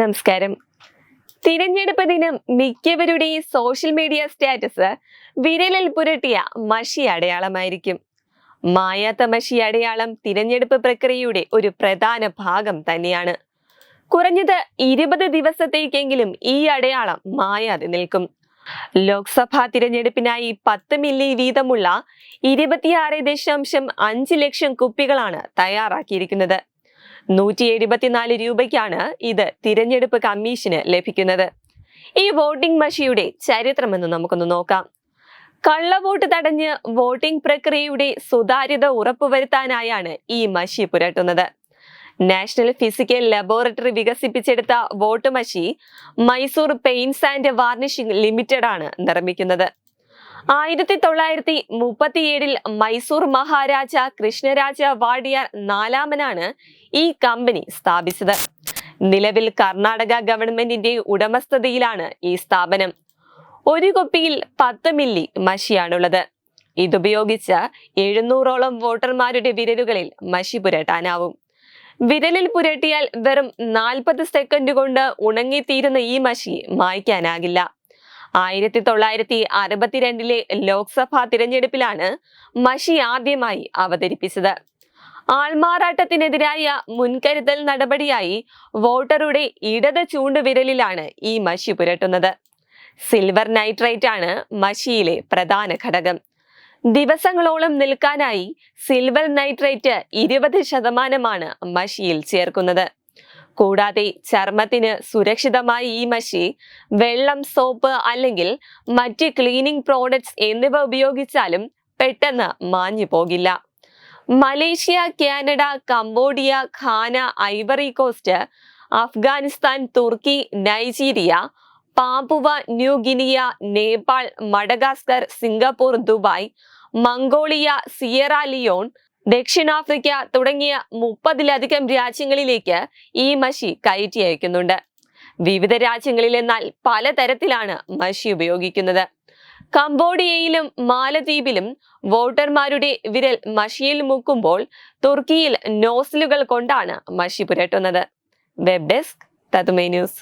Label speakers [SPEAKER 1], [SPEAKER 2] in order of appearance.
[SPEAKER 1] നമസ്കാരം. തിരഞ്ഞെടുപ്പ് ദിനം മിക്കവരുടെയും സോഷ്യൽ മീഡിയ സ്റ്റാറ്റസ് വിരലിൽ പുരട്ടിയ മഷി അടയാളമായിരിക്കും. മായാത്ത മഷി അടയാളം തിരഞ്ഞെടുപ്പ് പ്രക്രിയയുടെ ഒരു പ്രധാന ഭാഗം തന്നെയാണ്. കുറഞ്ഞത് ഇരുപത് ദിവസത്തേക്കെങ്കിലും ഈ അടയാളം മായാതെ നിൽക്കും. ലോക്സഭാ തിരഞ്ഞെടുപ്പിനായി പത്ത് മില്ലി വീതമുള്ള ഇരുപത്തിയാറ് ദശാംശം അഞ്ച് ലക്ഷം കുപ്പികളാണ് തയ്യാറാക്കിയിരിക്കുന്നത്. നൂറ്റി എഴുപത്തിനാല് രൂപയ്ക്കാണ് ഇത് തിരഞ്ഞെടുപ്പ് കമ്മീഷന് ലഭിക്കുന്നത്. ഈ വോട്ടിംഗ് മഷിയുടെ ചരിത്രമെന്ന് നമുക്കൊന്ന് നോക്കാം. കള്ളവോട്ട് തടഞ്ഞ് വോട്ടിംഗ് പ്രക്രിയയുടെ സുതാര്യത ഉറപ്പുവരുത്താനായാണ് ഈ മഷി പുരട്ടുന്നത്. നാഷണൽ ഫിസിക്കൽ ലബോറട്ടറി വികസിപ്പിച്ചെടുത്ത വോട്ട് മഷി Mysore Paints and varnishing Limited ആണ് നിർമ്മിക്കുന്നത്. ആയിരത്തി തൊള്ളായിരത്തി മുപ്പത്തിയേഴിൽ മൈസൂർ മഹാരാജ കൃഷ്ണരാജ വാഡിയാർ നാലാമനാണ് ഈ കമ്പനി സ്ഥാപിച്ചത്. നിലവിൽ കർണാടക ഗവൺമെന്റിന്റെ ഉടമസ്ഥതയിലാണ് ഈ സ്ഥാപനം. ഒരു കുപ്പിയിൽ പത്ത് മില്ലി മഷിയാണുള്ളത്. ഇതുപയോഗിച്ച് എഴുന്നൂറോളം വോട്ടർമാരുടെ വിരലുകളിൽ മഷി പുരട്ടാനാവും. വിരലിൽ പുരട്ടിയാൽ വെറും നാൽപ്പത് സെക്കൻഡ് കൊണ്ട് ഉണങ്ങിത്തീരുന്ന ഈ മഷി മായ്ക്കാനാകില്ല. ആയിരത്തി തൊള്ളായിരത്തി അറുപത്തിരണ്ടിലെ ലോക്സഭാ തിരഞ്ഞെടുപ്പിലാണ് മഷി ആദ്യമായി അവതരിപ്പിച്ചത്. ആൾമാറാട്ടത്തിനെതിരായ മുൻകരുതൽ നടപടിയായി വോട്ടറുടെ ഇടത് ചൂണ്ടുവിരലിലാണ് ഈ മഷി പുരട്ടുന്നത്. സിൽവർ നൈട്രേറ്റ് ആണ് മഷിയിലെ പ്രധാന ഘടകം. ദിവസങ്ങളോളം നിൽക്കാനായി സിൽവർ നൈട്രേറ്റ് ഇരുപത് ശതമാനമാണ് മഷിയിൽ ചേർക്കുന്നത്. കൂടാതെ ചർമ്മത്തിന് സുരക്ഷിതമായ ഈ മഷി വെള്ളം സോപ്പ് അല്ലെങ്കിൽ മറ്റ് ക്ലീനിംഗ് പ്രോഡക്ട്സ് എന്നിവ ഉപയോഗിച്ചാലും പെട്ടെന്ന് മാഞ്ഞു പോകില്ല. Malaysia Canada Cambodia Ghana Ivory Coast Afghanistan തുർക്കി Nigeria Papua New Guinea Nepal Madagascar Singapore Dubai Mongolia Sierra Leone ദക്ഷിണാഫ്രിക്ക തുടങ്ങിയ മുപ്പതിലധികം രാജ്യങ്ങളിലേക്ക് ഈ മഷി കയറ്റി അയക്കുന്നുണ്ട്. വിവിധ രാജ്യങ്ങളിൽ എന്നാൽ പലതരത്തിലാണ് മഷി ഉപയോഗിക്കുന്നത്. കംബോഡിയയിലും മാലദ്വീപിലും വോട്ടർമാരുടെ വിരൽ മഷിയിൽ മുക്കുമ്പോൾ തുർക്കിയിൽ നോസലുകൾ കൊണ്ടാണ് മഷി പുരട്ടുന്നത്. വെബ് ഡെസ്ക് തതുമേ ന്യൂസ്.